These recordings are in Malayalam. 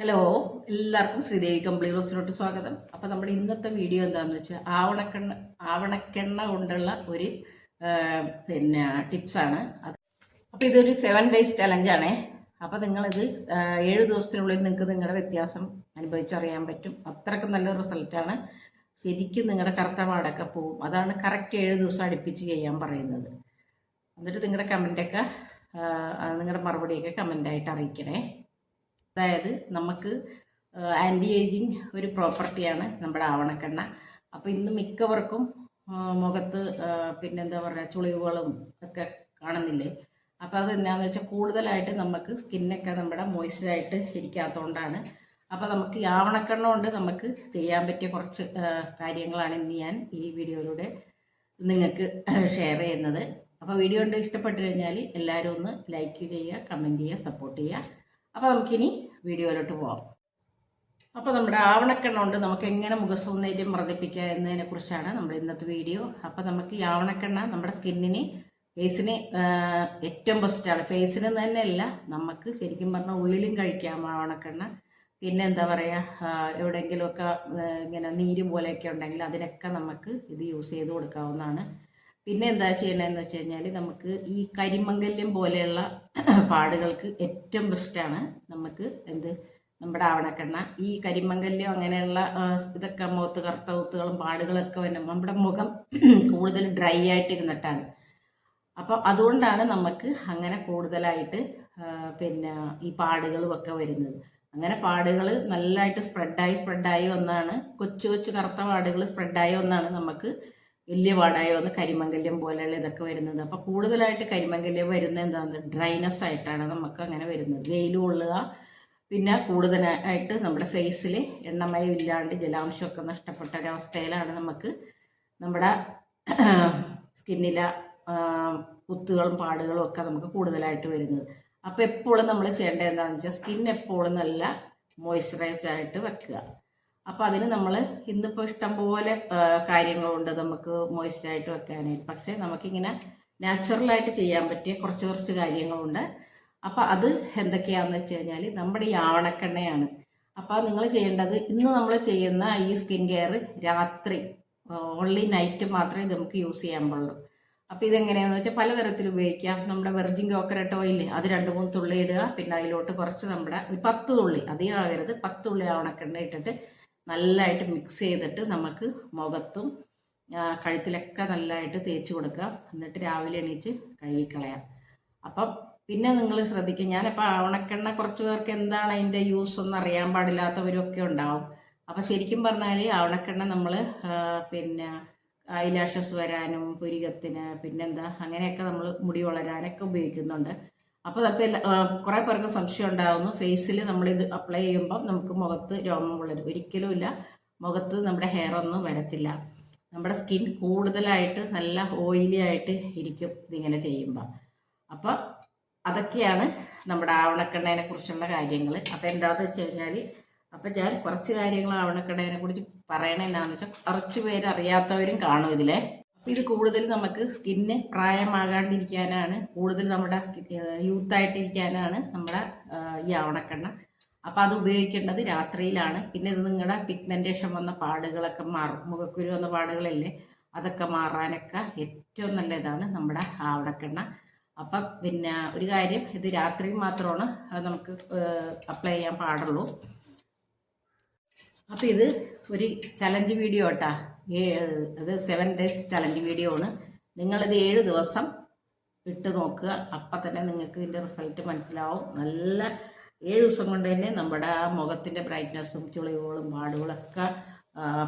ഹലോ എല്ലാവർക്കും ശ്രീദേവി കമ്പിളി റോസിലോട്ട് സ്വാഗതം. അപ്പോൾ നമ്മുടെ ഇന്നത്തെ വീഡിയോ എന്താണെന്ന് വെച്ചാൽ ആവണക്കെണ്ണ ആവണക്കെണ്ണ കൊണ്ടുള്ള ഒരു പിന്നെ ടിപ്സാണ് അത് അപ്പോൾ ഇതൊരു സെവൻ ഡേയ്സ് ചലഞ്ചാണേ അപ്പോൾ നിങ്ങളിത് ഏഴ് ദിവസത്തിനുള്ളിൽ നിങ്ങൾക്ക് നിങ്ങളുടെ വ്യത്യാസം അനുഭവിച്ചറിയാൻ പറ്റും. അത്രയ്ക്ക് നല്ല റിസൾട്ടാണ് ശരിക്കും നിങ്ങളുടെ കറുത്ത പാടൊക്കെ പോവും. അതാണ് കറക്റ്റ് ഏഴ് ദിവസം അടുപ്പിച്ച് ചെയ്യാൻ പറയുന്നത്. എന്നിട്ട് നിങ്ങളുടെ കമന്റൊക്കെ നിങ്ങളുടെ മറുപടിയൊക്കെ കമന്റായിട്ട് അറിയിക്കണേ. അതായത് നമുക്ക് ആന്റി ഏജിങ് ഒരു പ്രോപ്പർട്ടിയാണ് നമ്മുടെ ആവണക്കെണ്ണ. അപ്പോൾ ഇന്ന് മിക്കവർക്കും മുഖത്ത് പിന്നെന്താ പറയുക ചുളിവുകളും ഒക്കെ കാണുന്നില്ലേ? അപ്പോൾ അത് എന്താണെന്ന് വെച്ചാൽ കൂടുതലായിട്ട് നമുക്ക് സ്കിന്നൊക്കെ നമ്മുടെ മോയ്സ്ചറായിട്ട് ഇരിക്കാത്തതുകൊണ്ടാണ് അപ്പോൾ നമുക്ക് ഈ ആവണക്കെണ്ണ കൊണ്ട് നമുക്ക് ചെയ്യാൻ പറ്റിയ കുറച്ച് കാര്യങ്ങളാണ് ഇന്ന് ഞാൻ ഈ വീഡിയോയിലൂടെ നിങ്ങൾക്ക് ഷെയർ ചെയ്യുന്നത്. അപ്പോൾ വീഡിയോ കൊണ്ട് ഇഷ്ടപ്പെട്ടു കഴിഞ്ഞാൽ എല്ലാവരും ഒന്ന് ലൈക്ക് ചെയ്യുക കമന്റ് ചെയ്യുക സപ്പോർട്ട് ചെയ്യുക. അപ്പോൾ നമുക്കിനി വീഡിയോയിലോട്ട് പോവാം. അപ്പോൾ നമ്മുടെ ആവണക്കെണ്ണ കൊണ്ട് നമുക്ക് എങ്ങനെ മുഖസൗന്ദര്യം വർദ്ധിപ്പിക്കുക എന്നതിനെ കുറിച്ചാണ് നമ്മുടെ ഇന്നത്തെ വീഡിയോ. അപ്പോൾ നമുക്ക് ഈ ആവണക്കെണ്ണ നമ്മുടെ സ്കിന്നിന് ഫേസിന് ഏറ്റവും ബെസ്റ്റാണ് ഫേസിന് തന്നെയല്ല നമുക്ക് ശരിക്കും പറഞ്ഞാൽ ഉള്ളിലും കഴിക്കാം ആവണക്കെണ്ണ. പിന്നെ എന്താ പറയുക എവിടെയെങ്കിലുമൊക്കെ ഇങ്ങനെ നീര് പോലെയൊക്കെ ഉണ്ടെങ്കിൽ അതിനൊക്കെ നമുക്ക് ഇത് യൂസ് ചെയ്ത് കൊടുക്കാവുന്നതാണ്. പിന്നെ എന്താ ചെയ്യണമെന്ന് വെച്ച് കഴിഞ്ഞാൽ നമുക്ക് ഈ കരിമംഗല്യം പോലെയുള്ള പാടുകൾക്ക് ഏറ്റവും ബെസ്റ്റാണ് നമുക്ക് എന്ത്? നമ്മുടെ ആവണക്കെണ്ണ. ഈ കരിമംഗല്യം അങ്ങനെയുള്ള ഇതൊക്കെ മുഖത്ത് കറുത്ത കുത്തുകളും പാടുകളൊക്കെ വരും നമ്മുടെ മുഖം കൂടുതൽ ഡ്രൈ ആയിട്ടിരുന്നിട്ടാണ്. അപ്പം അതുകൊണ്ടാണ് നമുക്ക് അങ്ങനെ കൂടുതലായിട്ട് പിന്നെ ഈ പാടുകളും ഒക്കെ വരുന്നത്. അങ്ങനെ പാടുകൾ നല്ലതായിട്ട് സ്പ്രെഡായി സ്പ്രെഡായി ഒന്നാണ് കൊച്ചു കൊച്ചു കറുത്ത പാടുകൾ സ്പ്രെഡായി ഒന്നാണ് നമുക്ക് വലിയ പാടായി വന്ന് കരിമംഗല്യം പോലെയുള്ള ഇതൊക്കെ വരുന്നത്. അപ്പോൾ കൂടുതലായിട്ട് കരിമംഗല്യം വരുന്നത് എന്താണ് ഡ്രൈനസ് ആയിട്ടാണ് നമുക്ക് അങ്ങനെ വരുന്നത്. വെയിൽ കൊള്ളുക പിന്നെ കൂടുതലായിട്ട് നമ്മുടെ ഫേസിൽ എണ്ണമയം ഇല്ലാണ്ട് ജലാംശമൊക്കെ നഷ്ടപ്പെട്ട ഒരവസ്ഥയിലാണ് നമുക്ക് നമ്മുടെ സ്കിന്നിലെ കുത്തുകളും പാടുകളും ഒക്കെ നമുക്ക് കൂടുതലായിട്ട് വരുന്നത്. അപ്പോൾ എപ്പോഴും നമ്മൾ ചെയ്യേണ്ടത് എന്താണെന്ന് വെച്ചാൽ സ്കിൻ എപ്പോഴും നല്ല മോയ്സ്ചറൈസ്ഡ് ആയിട്ട് വെക്കുക. അപ്പോൾ അതിന് നമ്മൾ ഇന്നിപ്പോൾ ഇഷ്ടംപോലെ കാര്യങ്ങളുണ്ട് നമുക്ക് മോയ്സ്ചറായിട്ട് വെക്കാനായിട്ട്. പക്ഷേ നമുക്കിങ്ങനെ നാച്ചുറലായിട്ട് ചെയ്യാൻ പറ്റിയ കുറച്ച് കുറച്ച് കാര്യങ്ങളുണ്ട്. അപ്പോൾ അത് എന്തൊക്കെയാന്ന് വെച്ച് കഴിഞ്ഞാൽ നമ്മുടെ ഈ ആവണക്കെണ്ണയാണ്. അപ്പോൾ നിങ്ങൾ ചെയ്യേണ്ടത് ഇന്ന് നമ്മൾ ചെയ്യുന്ന ഈ സ്കിൻ കെയർ രാത്രി ഓൺലി നൈറ്റ് മാത്രമേ നമുക്ക് യൂസ് ചെയ്യാൻ പാടുള്ളൂ. അപ്പോൾ ഇതെങ്ങനെയാണെന്ന് വെച്ചാൽ പലതരത്തിൽ ഉപയോഗിക്കാം. നമ്മുടെ വെർജിൻ കോക്കനട്ട് ഓയിൽ അത് രണ്ട് മൂന്ന് തുള്ളി ഇടുക. പിന്നെ അതിലോട്ട് കുറച്ച് നമ്മുടെ ഒരു പത്ത് തുള്ളി അധികം ആകരുത് പത്ത് തുള്ളി ആവണക്കെണ്ണ ഇട്ടിട്ട് നല്ലതായിട്ട് മിക്സ് ചെയ്തിട്ട് നമുക്ക് മുഖത്തും കഴുത്തിലൊക്കെ നല്ലതായിട്ട് തേച്ച് കൊടുക്കാം എന്നിട്ട് രാവിലെ എണീറ്റ് കഴുകിക്കളയാം അപ്പം പിന്നെ നിങ്ങൾ ശ്രദ്ധിക്കുക ഞാനിപ്പോൾ ആവണക്കെണ്ണ കുറച്ച് പേർക്ക് എന്താണ് അതിന്റെ യൂസ് ഒന്നും അറിയാൻ പാടില്ലാത്തവരൊക്കെ ഉണ്ടാവും. അപ്പോൾ ശരിക്കും പറഞ്ഞാൽ ആവണക്കെണ്ണ നമ്മൾ പിന്നെ ഐലാഷസ് വരാനും പുരികത്തിന് പിന്നെന്താ അങ്ങനെയൊക്കെ നമ്മൾ മുടി വളരാനൊക്കെ ഉപയോഗിക്കുന്നുണ്ട്. അപ്പോൾ നമുക്ക് കുറേ പേർക്ക് സംശയം ഉണ്ടാകുന്നു ഫേസിൽ നമ്മളിത് അപ്ലൈ ചെയ്യുമ്പോൾ നമുക്ക് മുഖത്ത് രോമം വളരും ഒരിക്കലും ഇല്ല. മുഖത്ത് നമ്മുടെ ഹെയർ ഒന്നും വരത്തില്ല. നമ്മുടെ സ്കിൻ കൂടുതലായിട്ട് നല്ല ഓയിലി ആയിട്ട് ഇരിക്കും ഇതിങ്ങനെ ചെയ്യുമ്പോൾ അപ്പോൾ അതൊക്കെയാണ് നമ്മുടെ ആവണക്കണ്ണേനെ കുറിച്ചുള്ള കാര്യങ്ങൾ അപ്പോൾ എന്താണെന്ന് വെച്ച് കഴിഞ്ഞാൽ അപ്പം ഞാൻ കുറച്ച് കാര്യങ്ങൾ ആവണക്കണ്ണേനെ കുറിച്ച് പറയണ എന്താണെന്ന് വെച്ചാൽ കുറച്ച് പേര് അറിയാത്തവരും കാണും ഇതിലെ. ഇത് കൂടുതൽ നമുക്ക് സ്കിന്ന് പ്രായമാകാണ്ടിരിക്കാനാണ് കൂടുതൽ നമ്മുടെ യൂത്തായിട്ടിരിക്കാനാണ് നമ്മുടെ ആ, ഈ ആവണക്കെണ്ണ. അപ്പോൾ അത് ഉപയോഗിക്കേണ്ടത് രാത്രിയിലാണ്. പിന്നെ ഇത് നിങ്ങളുടെ പിഗ്മെന്റേഷൻ വന്ന പാടുകളൊക്കെ മാറും. മുഖക്കുരു വന്ന പാടുകളല്ലേ അതൊക്കെ മാറാനൊക്കെ ഏറ്റവും നല്ല ഇതാണ് നമ്മുടെ ആവണക്കെണ്ണ. അപ്പം പിന്നെ ഒരു കാര്യം ഇത് രാത്രി മാത്രമാണ് നമുക്ക് അപ്ലൈ ചെയ്യാൻ പാടുള്ളൂ. അപ്പം ഇത് ഒരു ചലഞ്ച് വീഡിയോ കേട്ടാ അത് സെവൻ ഡേയ്സ് ചലഞ്ച് വീഡിയോ ആണ്. നിങ്ങളിത് ഏഴ് ദിവസം ഇട്ട് നോക്കുക. അപ്പം തന്നെ നിങ്ങൾക്ക് ഇതിന്റെ റിസൾട്ട് മനസ്സിലാവും. നല്ല ഏഴ് ദിവസം കൊണ്ട് തന്നെ നമ്മുടെ ആ മുഖത്തിന്റെ ബ്രൈറ്റ്നസ്സും ചുളിവുകളും പാടുകളൊക്കെ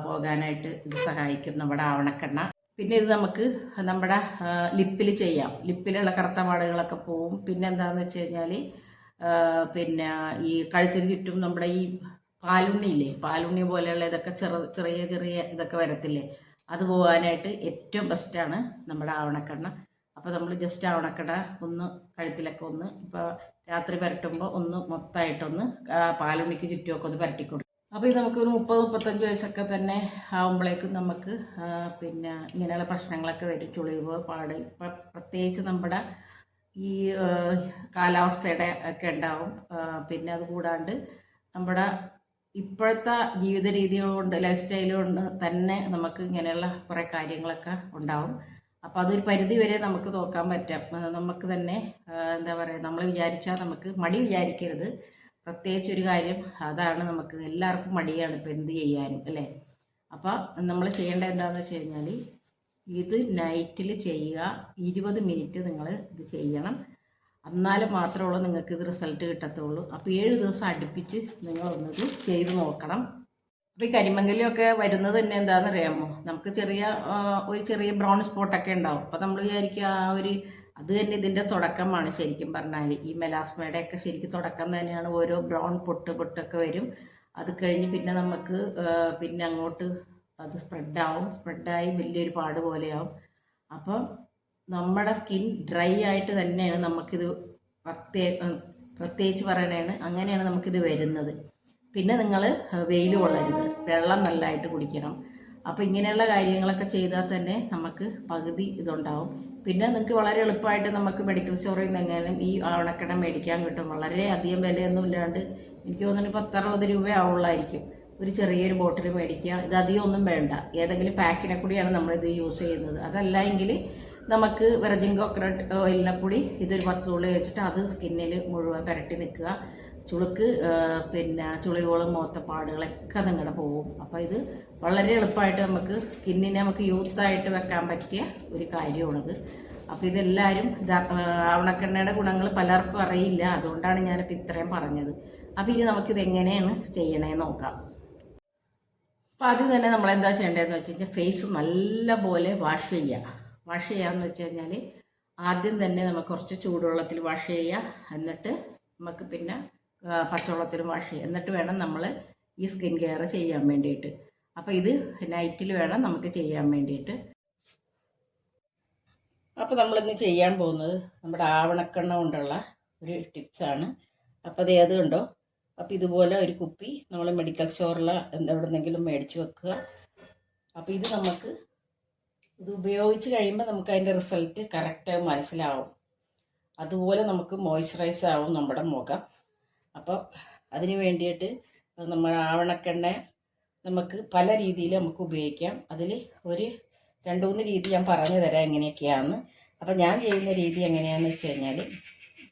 പോകാനായിട്ട് ഇത് സഹായിക്കും നമ്മുടെ ആവണക്കെണ്ണ. പിന്നെ ഇത് നമുക്ക് നമ്മുടെ ലിപ്പിൽ ചെയ്യാം. ലിപ്പിലുള്ള കറുത്ത പാടുകളൊക്കെ പോവും. പിന്നെ എന്താണെന്ന് വെച്ച് കഴിഞ്ഞാൽ പിന്നെ ഈ കഴുത്തിന് ചുറ്റും നമ്മുടെ ഈ പാലുണ്ണിയില്ലേ? പാലുണ്ണി പോലെയുള്ള ഇതൊക്കെ ചെറു ചെറിയ ചെറിയ ഇതൊക്കെ വരത്തില്ലേ? അത് പോകാനായിട്ട് ഏറ്റവും ബെസ്റ്റാണ് നമ്മുടെ ആവണക്കെണ്ണ. അപ്പോൾ നമ്മൾ ജസ്റ്റ് ആവണക്കെണ്ണ ഒന്ന് കഴുത്തിലൊക്കെ ഒന്ന് ഇപ്പോൾ രാത്രി പുരട്ടുമ്പോൾ ഒന്ന് മൊത്തമായിട്ടൊന്ന് പാലുണ്ണിക്ക് ചുറ്റുമൊക്കെ ഒന്ന് പുരട്ടി കൊടുക്കും അപ്പോൾ ഇത് നമുക്ക് ഒരു മുപ്പത് മുപ്പത്തഞ്ച് വയസ്സൊക്കെ തന്നെ ആകുമ്പോഴേക്കും നമുക്ക് പിന്നെ ഇങ്ങനെയുള്ള പ്രശ്നങ്ങളൊക്കെ വരും. ചുളിവ് പാട് ഇപ്പം പ്രത്യേകിച്ച് നമ്മുടെ ഈ കാലാവസ്ഥയുടെ ഒക്കെ ഉണ്ടാവും. പിന്നെ അത് കൂടാണ്ട് നമ്മുടെ ഇപ്പോഴത്തെ ജീവിത രീതികൾ കൊണ്ട് ലൈഫ് സ്റ്റൈൽ കൊണ്ട് തന്നെ നമുക്ക് ഇങ്ങനെയുള്ള കുറേ കാര്യങ്ങളൊക്കെ ഉണ്ടാവും. അപ്പോൾ അതൊരു പരിധി വരെ നമുക്ക് നോക്കാൻ പറ്റാം. നമുക്ക് തന്നെ എന്താ പറയുക നമ്മൾ വിചാരിച്ചാൽ നമുക്ക് മടി വിചാരിക്കരുത്. പ്രത്യേകിച്ച് ഒരു കാര്യം അതാണ് നമുക്ക് എല്ലാവർക്കും മടിയാണ് ഇപ്പോൾ എന്ത് ചെയ്യാനും അല്ലേ? അപ്പോൾ നമ്മൾ ചെയ്യേണ്ട എന്താണെന്ന് വെച്ച് കഴിഞ്ഞാൽ ഇത് നൈറ്റിൽ ചെയ്യുക ഇരുപത് മിനിറ്റ് നിങ്ങൾ ഇത് ചെയ്യണം. എന്നാൽ മാത്രമുള്ളൂ നിങ്ങൾക്ക് ഇത് റിസൾട്ട് കിട്ടത്തുള്ളൂ. അപ്പോൾ ഏഴ് ദിവസം അടുപ്പിച്ച് നിങ്ങളൊന്നത് ചെയ്ത് നോക്കണം. അപ്പോൾ ഈ കരിമങ്കലിയൊക്കെ വരുന്നത് തന്നെ എന്താണെന്ന് അറിയാമോ നമുക്ക് ചെറിയ ഒരു ചെറിയ ബ്രൗൺ സ്പോട്ടൊക്കെ ഉണ്ടാവും. അപ്പോൾ നമ്മൾ വിചാരിക്കുക ആ ഒരു അത് തന്നെ ഇതിന്റെ തുടക്കമാണ് ശരിക്കും പറഞ്ഞാൽ ഈ മെലാസ്മയുടെ ഒക്കെ ശരിക്കും തുടക്കം തന്നെയാണ് ഓരോ ബ്രൗൺ പൊട്ട് പൊട്ടൊക്കെ വരും. അത് കഴിഞ്ഞ് പിന്നെ നമുക്ക് പിന്നെ അങ്ങോട്ട് അത് സ്പ്രെഡാവും സ്പ്രെഡായി വലിയൊരു പാട് പോലെയാവും. അപ്പം നമ്മുടെ സ്കിൻ ഡ്രൈ ആയിട്ട് തന്നെയാണ് നമുക്കിത് പ്രത്യേ പ്രത്യേകിച്ച് പറയണതാണ് അങ്ങനെയാണ് നമുക്കിത് വരുന്നത്. പിന്നെ നിങ്ങൾ വെയിൽ കൊള്ളരുത്. വെള്ളം നല്ലതായിട്ട് കുടിക്കണം. അപ്പോൾ ഇങ്ങനെയുള്ള കാര്യങ്ങളൊക്കെ ചെയ്താൽ തന്നെ നമുക്ക് പകുതി ഇതുണ്ടാവും. പിന്നെ നിങ്ങൾക്ക് വളരെ എളുപ്പമായിട്ട് നമുക്ക് മെഡിക്കൽ സ്റ്റോറിൽ നിന്ന് എങ്ങനെയും ഈ ആവണക്കട മേടിക്കാൻ കിട്ടും. വളരെ അധികം വിലയൊന്നും ഇല്ലാണ്ട് എനിക്ക് തോന്നുന്നു പത്തറുപത് രൂപ ആവുള്ളായിരിക്കും. ഒരു ചെറിയൊരു ബോട്ടിൽ മേടിക്കുക. ഇത് അധികം ഒന്നും വേണ്ട. ഏതെങ്കിലും പാക്കിനെ കൂടിയാണ് നമ്മളിത് യൂസ് ചെയ്യുന്നത്. അതല്ല എങ്കിൽ നമുക്ക് വെറജിൻ കോക്കനട്ട് ഓയിലിനെ കൂടി ഇതൊരു പത്ത് തുള്ളി വെച്ചിട്ട് അത് സ്കിന്നിൽ മുഴുവൻ പുരട്ടി നിൽക്കുക. ചുളുക്ക് പിന്നെ ചുളികളും മോത്തപ്പാടുകളൊക്കെ നിങ്ങളുടെ പോകും അപ്പോൾ ഇത് വളരെ എളുപ്പമായിട്ട് നമുക്ക് സ്കിന്നിനെ നമുക്ക് യൂത്തായിട്ട് വെക്കാൻ പറ്റിയ ഒരു കാര്യമാണിത്. അപ്പോൾ ഇതെല്ലാവരും ഇത് ആവണക്കെണ്ണയുടെ ഗുണങ്ങൾ പലർക്കും അറിയില്ല. അതുകൊണ്ടാണ് ഞാനിപ്പോൾ ഇത്രയും പറഞ്ഞത്. അപ്പോൾ ഇനി നമുക്കിത് എങ്ങനെയാണ് ചെയ്യണേന്ന് നോക്കാം. അപ്പോൾ ആദ്യം തന്നെ നമ്മളെന്താ ചെയ്യേണ്ടതെന്ന് വെച്ച് കഴിഞ്ഞാൽ ഫേസ് നല്ലപോലെ വാഷ് ചെയ്യുക വാഷ് ചെയ്യാന്ന് വെച്ച് കഴിഞ്ഞാൽ ആദ്യം തന്നെ നമുക്ക് കുറച്ച് ചൂടുവെള്ളത്തിൽ വാഷ് ചെയ്യുക. എന്നിട്ട് നമുക്ക് പിന്നെ പച്ചവെള്ളത്തിലും വാഷ് ചെയ്യുക. എന്നിട്ട് വേണം നമ്മൾ ഈ സ്കിൻ കെയർ ചെയ്യാൻ വേണ്ടിയിട്ട്. അപ്പോൾ ഇത് നൈറ്റിൽ വേണം നമുക്ക് ചെയ്യാൻ വേണ്ടിയിട്ട്. അപ്പോൾ നമ്മളിന്ന് ചെയ്യാൻ പോകുന്നത് നമ്മുടെ ആവണക്കെണ്ണ കൊണ്ടുള്ള ഒരു ടിപ്സാണ് അപ്പോൾ അത് ഏത് കണ്ടോ? അപ്പോൾ ഇതുപോലെ ഒരു കുപ്പി നമ്മൾ മെഡിക്കൽ സ്റ്റോറിൽ എവിടെന്നെങ്കിലും മേടിച്ച് വെക്കുക. അപ്പോൾ ഇത് നമുക്ക് ഇത് ഉപയോഗിച്ച് കഴിയുമ്പോൾ നമുക്ക് അതിന്റെ റിസൾട്ട് കറക്റ്റ് മനസ്സിലാവും. അതുപോലെ നമുക്ക് മോയ്സ്ചറൈസ് ആവും നമ്മുടെ മുഖം. അപ്പോൾ അതിന് വേണ്ടിയിട്ട് നമ്മൾ ആവണക്കെണ്ണ നമുക്ക് പല രീതിയിൽ നമുക്ക് ഉപയോഗിക്കാം. അതിൽ ഒരു രണ്ട് മൂന്ന് രീതി ഞാൻ പറഞ്ഞു തരാം എങ്ങനെയൊക്കെയാണെന്ന് അപ്പോൾ ഞാൻ ചെയ്യുന്ന രീതി എങ്ങനെയാണെന്ന് വെച്ച് കഴിഞ്ഞാൽ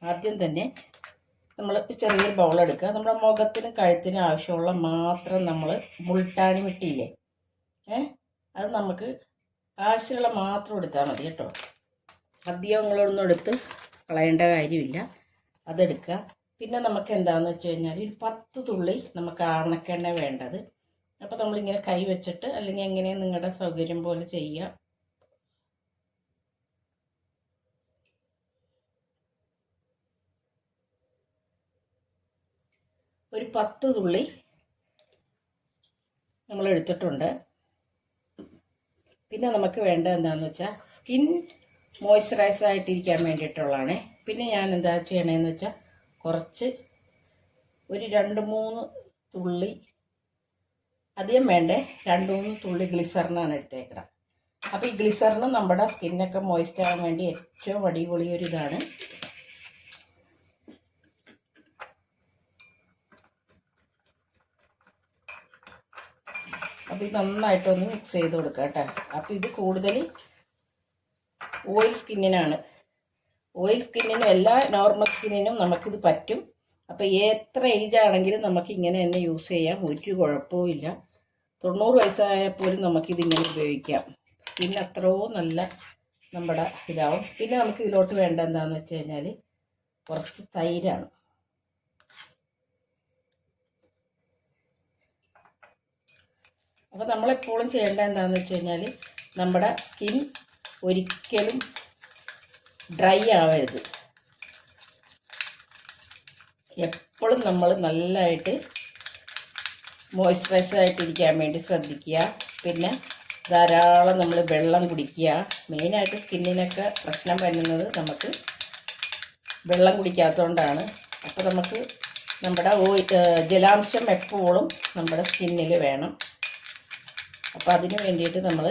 ആദ്യം തന്നെ നമ്മൾ ചെറിയൊരു ബൗൾ എടുക്കുക. നമ്മുടെ മുഖത്തിനും കഴുത്തിനും ആവശ്യമുള്ള മാത്രം നമ്മൾ മുൾട്ടാണി മിട്ടിയില്ലേ ഏ അത് നമുക്ക് ആവശ്യമുള്ള മാത്രം എടുത്താൽ മതി കേട്ടോ. അധികം നിങ്ങളൊന്നും എടുത്ത് കളയേണ്ട കാര്യമില്ല. അതെടുക്കുക. പിന്നെ നമുക്ക് എന്താണെന്ന് വെച്ച് കഴിഞ്ഞാൽ ഒരു പത്ത് തുള്ളി നമുക്ക് ആണക്കെണ്ണ വേണ്ടത്. അപ്പോൾ നമ്മളിങ്ങനെ കൈ വെച്ചിട്ട് അല്ലെങ്കിൽ എങ്ങനെ നിങ്ങളുടെ സൗകര്യം പോലെ ചെയ്യുക. ഒരു പത്ത് തുള്ളി നമ്മൾ എടുത്തിട്ടുണ്ട്. പിന്നെ നമുക്ക് വേണ്ടത് എന്താണെന്ന് വെച്ചാൽ സ്കിൻ മോയ്സ്ചറൈസ് ആയിട്ടിരിക്കാൻ വേണ്ടിയിട്ടുള്ളതാണ്. പിന്നെ ഞാൻ എന്താ ചെയ്യണേന്ന് വെച്ചാൽ കുറച്ച് ഒരു രണ്ട് മൂന്ന് തുള്ളി അധികം വേണ്ടേ രണ്ട് മൂന്ന് തുള്ളി ഗ്ലിസറിനാണ് എടുത്തേക്കണം. അപ്പോൾ ഈ ഗ്ലിസറിന് നമ്മുടെ സ്കിന്നൊക്കെ മോയ്സ്റ്റ് ആവാൻ വേണ്ടി ഏറ്റവും അടിപൊളി അപ്പോൾ ഇത് നന്നായിട്ടൊന്ന് മിക്സ് ചെയ്ത് കൊടുക്കുക കേട്ടോ. അപ്പോൾ ഇത് കൂടുതൽ ഓയിൽ സ്കിന്നിനാണ് ഓയിൽ സ്കിന്നിനും എല്ലാ നോർമൽ സ്കിന്നിനും നമുക്കിത് പറ്റും. അപ്പോൾ എത്ര ഏജ് ആണെങ്കിലും നമുക്ക് ഇങ്ങനെ തന്നെ യൂസ് ചെയ്യാം. ഒരു കുഴപ്പവും ഇല്ല. തൊണ്ണൂറ് വയസ്സായപ്പോലും നമുക്കിതിങ്ങനെ ഉപയോഗിക്കാം. സ്കിൻ അത്രയോ നല്ല നമ്മുടെ ഇതാവും. പിന്നെ നമുക്ക് ഇതിലോട്ട് വേണ്ട എന്താണെന്ന് വെച്ച് കഴിഞ്ഞാൽ കുറച്ച് തൈരാണ്. അപ്പോൾ നമ്മളെപ്പോഴും ചെയ്യേണ്ട എന്താണെന്ന് വെച്ച് കഴിഞ്ഞാൽ നമ്മുടെ സ്കിൻ ഒരിക്കലും ഡ്രൈ ആവരുത്. എപ്പോഴും നമ്മൾ നല്ലതായിട്ട് മോയ്സ്ചറൈസ് ആയിട്ടിരിക്കാൻ വേണ്ടി ശ്രദ്ധിക്കുക. പിന്നെ ധാരാളം നമ്മൾ വെള്ളം കുടിക്കുക. മെയിനായിട്ട് സ്കിന്നിനൊക്കെ പ്രശ്നം വരുന്നത് നമുക്ക് വെള്ളം കുടിക്കാത്തതുകൊണ്ടാണ് അപ്പോൾ നമുക്ക് നമ്മുടെ ജലാംശം എപ്പോഴും നമ്മുടെ സ്കിന്നിൽ വേണം. അപ്പോൾ അതിന് വേണ്ടിയിട്ട് നമ്മൾ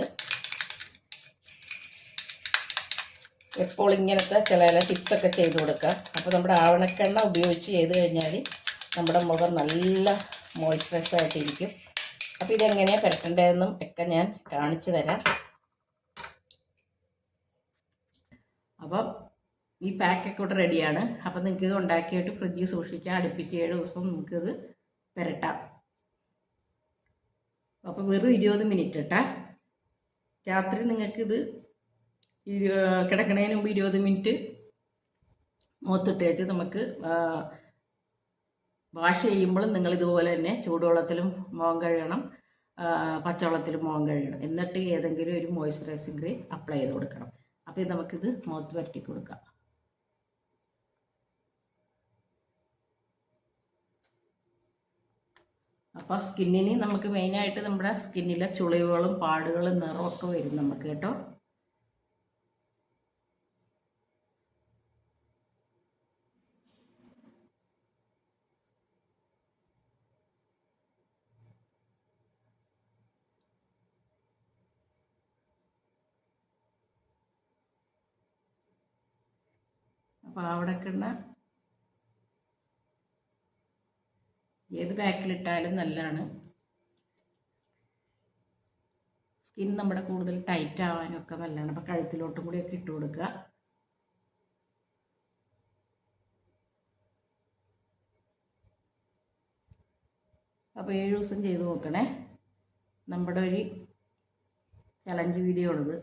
എപ്പോൾ ഇങ്ങനത്തെ ചില ചില ടിപ്സൊക്കെ ചെയ്ത് കൊടുക്കുക. അപ്പോൾ നമ്മുടെ ആവണക്കെണ്ണ ഉപയോഗിച്ച് ചെയ്ത് കഴിഞ്ഞാൽ നമ്മുടെ മുഖം നല്ല മോയ്സ്ചറൈസ് ആയിട്ടിരിക്കും. അപ്പോൾ ഇതെങ്ങനെയാണ് പുരട്ടേണ്ടതെന്നും ഒക്കെ ഞാൻ കാണിച്ചു തരാം. അപ്പം ഈ പാക്കൊക്കെ ഇവിടെ റെഡിയാണ് അപ്പം നിങ്ങൾക്ക് ഇത് ഉണ്ടാക്കിയിട്ട് ഫ്രിഡ്ജിൽ സൂക്ഷിക്കാം. അടുപ്പിച്ച് ഏഴ് ദിവസം നമുക്കിത് പുരട്ടാം. അപ്പോൾ വെറും ഇരുപത് മിനിറ്റ് ഇട്ടാ രാത്രി നിങ്ങൾക്കിത് കിടക്കണതിന് മുമ്പ് ഇരുപത് മിനിറ്റ് മുഖത്തിട്ടേച്ച് നമുക്ക് വാഷ് ചെയ്യുമ്പോഴും നിങ്ങൾ ഇതുപോലെ തന്നെ ചൂടുവെള്ളത്തിലും മുഖം കഴുകണം. പച്ചവെള്ളത്തിലും മുഖം കഴുകണം. എന്നിട്ട് ഏതെങ്കിലും ഒരു മോയ്സ്ചറൈസിങ് ക്രീം അപ്ലൈ ചെയ്ത് കൊടുക്കണം. അപ്പോൾ നമുക്കിത് മുഖത്ത് വരട്ടി കൊടുക്കാം. അപ്പോൾ സ്കിന്നിന് നമുക്ക് മെയിനായിട്ട് നമ്മുടെ സ്കിന്നിലെ ചുളിവുകളും പാടുകളും നിറമൊക്കെ വരും നമുക്ക് കേട്ടോ. അപ്പോൾ അവിടെക്കുള്ള ഏത് ബാക്കിലിട്ടാലും നല്ലതാണ്. സ്കിൻ നമ്മുടെ കൂടുതൽ ടൈറ്റ് ആവാനും ഒക്കെ നല്ലതാണ്. അപ്പോൾ കഴുത്തിലോട്ടും കൂടിയൊക്കെ ഇട്ട് കൊടുക്കുക. അപ്പോൾ ഏഴ് ദിവസം ചെയ്ത് നോക്കണേ. നമ്മുടെ ഒരു ചലഞ്ച് വീഡിയോ ഉള്ളത്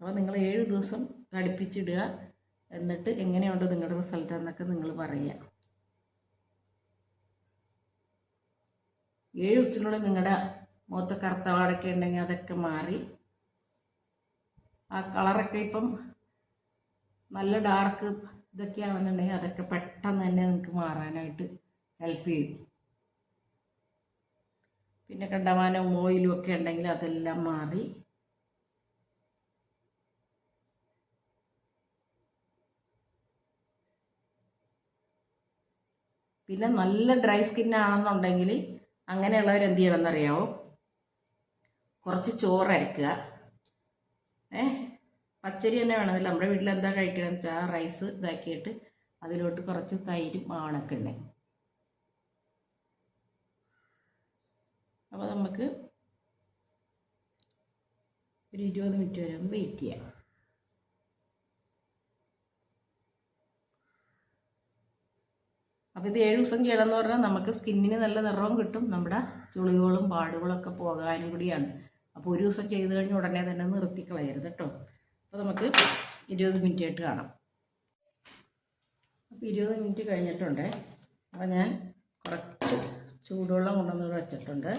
അപ്പോൾ നിങ്ങൾ ഏഴ് ദിവസം അടുപ്പിച്ചിടുക എന്നിട്ട് എങ്ങനെയുണ്ട് നിങ്ങളുടെ റിസൾട്ട് എന്നൊക്കെ നിങ്ങൾ പറയുക. ഏഴ് ദിവസത്തിനുള്ളിൽ നിങ്ങളുടെ മുഖത്ത് കറുത്തവാടൊക്കെ ഉണ്ടെങ്കിൽ അതൊക്കെ മാറി. ആ കളറൊക്കെ ഇപ്പം നല്ല ഡാർക്ക് ഇതൊക്കെയാണെന്നുണ്ടെങ്കിൽ അതൊക്കെ പെട്ടെന്ന് തന്നെ നിങ്ങൾക്ക് മാറാനായിട്ട് ഹെൽപ്പ് ചെയ്യും. പിന്നെ കണ്ടമാനം ഓയിലും ഒക്കെ ഉണ്ടെങ്കിൽ അതെല്ലാം മാറി. പിന്നെ നല്ല ഡ്രൈ സ്കിന്നാണെന്നുണ്ടെങ്കിൽ അങ്ങനെയുള്ളവർ എന്ത് ചെയ്യണം എന്നറിയാവോ കുറച്ച് ചോറ് അരക്കുക. ഏ? പച്ചരി തന്നെ വേണമെന്നില്ല നമ്മുടെ വീട്ടിൽ എന്താ കഴിക്കണമെന്ന് വെച്ചാൽ ആ റൈസ് ഇതാക്കിയിട്ട് അതിലോട്ട് കുറച്ച് തൈരും ആണൊക്കെ ഉണ്ട് അപ്പോൾ നമുക്ക് ഒരു ഇരുപത് മിനിറ്റ് വരെ ഒന്ന് വെയിറ്റ് ചെയ്യാം. അപ്പോൾ ഇത് ഏഴ് ദിവസം ചെയ്യണമെന്ന് പറഞ്ഞാൽ നമുക്ക് സ്കിന്നിന് നല്ല നിറവും കിട്ടും. നമ്മുടെ ചുളികളും പാടുകളും ഒക്കെ പോകാനും കൂടിയാണ്. അപ്പോൾ ഒരു ദിവസം ചെയ്ത് കഴിഞ്ഞ് ഉടനെ തന്നെ നിർത്തിക്കളയരുത് കേട്ടോ. അപ്പോൾ നമുക്ക് ഇരുപത് മിനിറ്റ് ആയിട്ട് കാണാം. അപ്പോൾ ഇരുപത് മിനിറ്റ് കഴിഞ്ഞിട്ടുണ്ട്. അപ്പോൾ ഞാൻ കുറച്ച് ചൂടുവെള്ളം കൊണ്ടുവന്ന് വെച്ചിട്ടുണ്ട്.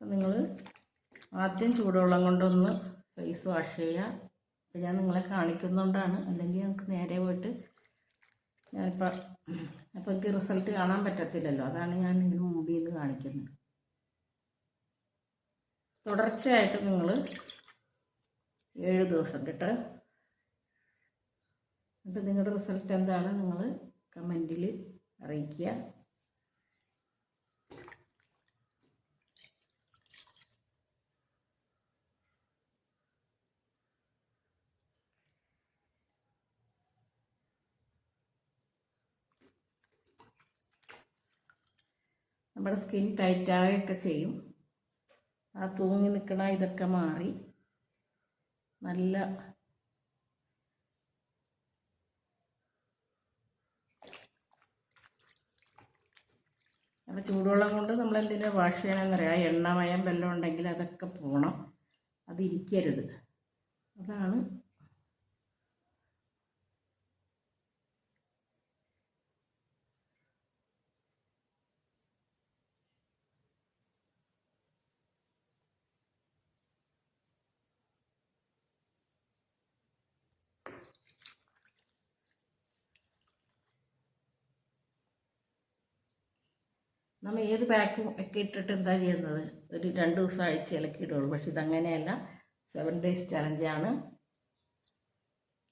നിങ്ങൾ ആദ്യം ചൂടുവെള്ളം കൊണ്ടൊന്ന് ഫേസ് വാഷ് ചെയ്യുക അപ്പം ഞാൻ നിങ്ങളെ കാണിക്കുന്നതുകൊണ്ടാണ് അല്ലെങ്കിൽ നമുക്ക് നേരെ പോയിട്ട് ഞാനിപ്പോൾ അപ്പോൾ എനിക്ക് റിസൾട്ട് കാണാൻ പറ്റത്തില്ലല്ലോ. അതാണ് ഞാൻ ഇതിന് മുമ്പിൽ നിന്ന് കാണിക്കുന്നത്. തുടർച്ചയായിട്ട് നിങ്ങൾ ഏഴ് ദിവസം കേട്ടോ. എന്നിട്ട് നിങ്ങളുടെ റിസൾട്ട് എന്താണ്? നിങ്ങൾ കമന്റിൽ അറിയിക്കുക. നമ്മുടെ സ്കിൻ ടൈറ്റാവുകയൊക്കെ ചെയ്യും. ആ തൂങ്ങി നിൽക്കണ ഇതൊക്കെ മാറി. നല്ല അപ്പോൾ ചൂടുവെള്ളം കൊണ്ട് നമ്മൾ എന്തിനാ വാഷ് ചെയ്യണമെന്നറിയാം ആ എണ്ണമയം വല്ലതും ഉണ്ടെങ്കിൽ അതൊക്കെ പോകണം അതിരിക്കരുത് അതാണ് നമ്മൾ ഏത് പാക്കും ഒക്കെ ഇട്ടിട്ട് എന്താ ചെയ്യുന്നത്? ഒരു രണ്ട് ദിവസം ആഴ്ചയിലൊക്കെ ഇടുള്ളൂ. പക്ഷെ ഇതങ്ങനെയല്ല. സെവൻ ഡേയ്സ് ചലഞ്ചാണ്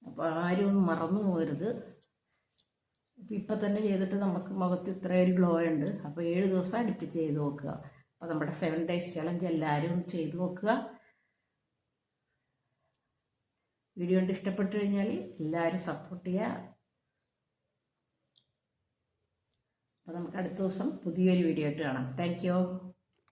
അപ്പോൾ ആരും ഒന്നും മറന്നു പോകരുത്. ഇപ്പം ഇപ്പം തന്നെ ചെയ്തിട്ട് നമുക്ക് മുഖത്ത് ഇത്ര ഒരു ഗ്ലോ ഉണ്ട്. അപ്പോൾ ഏഴ് ദിവസം അടുപ്പിച്ച് ചെയ്ത് നോക്കുക. അപ്പോൾ നമ്മുടെ സെവൻ ഡേയ്സ് ചലഞ്ച് എല്ലാവരും ഒന്ന് ചെയ്ത് നോക്കുക. വീഡിയോ കണ്ട് ഇഷ്ടപ്പെട്ടു കഴിഞ്ഞാൽ എല്ലാവരും സപ്പോർട്ട് ചെയ്യുക. അപ്പോൾ നമുക്ക് അടുത്ത ദിവസം പുതിയൊരു വീഡിയോ ആയിട്ട് കാണാം. താങ്ക്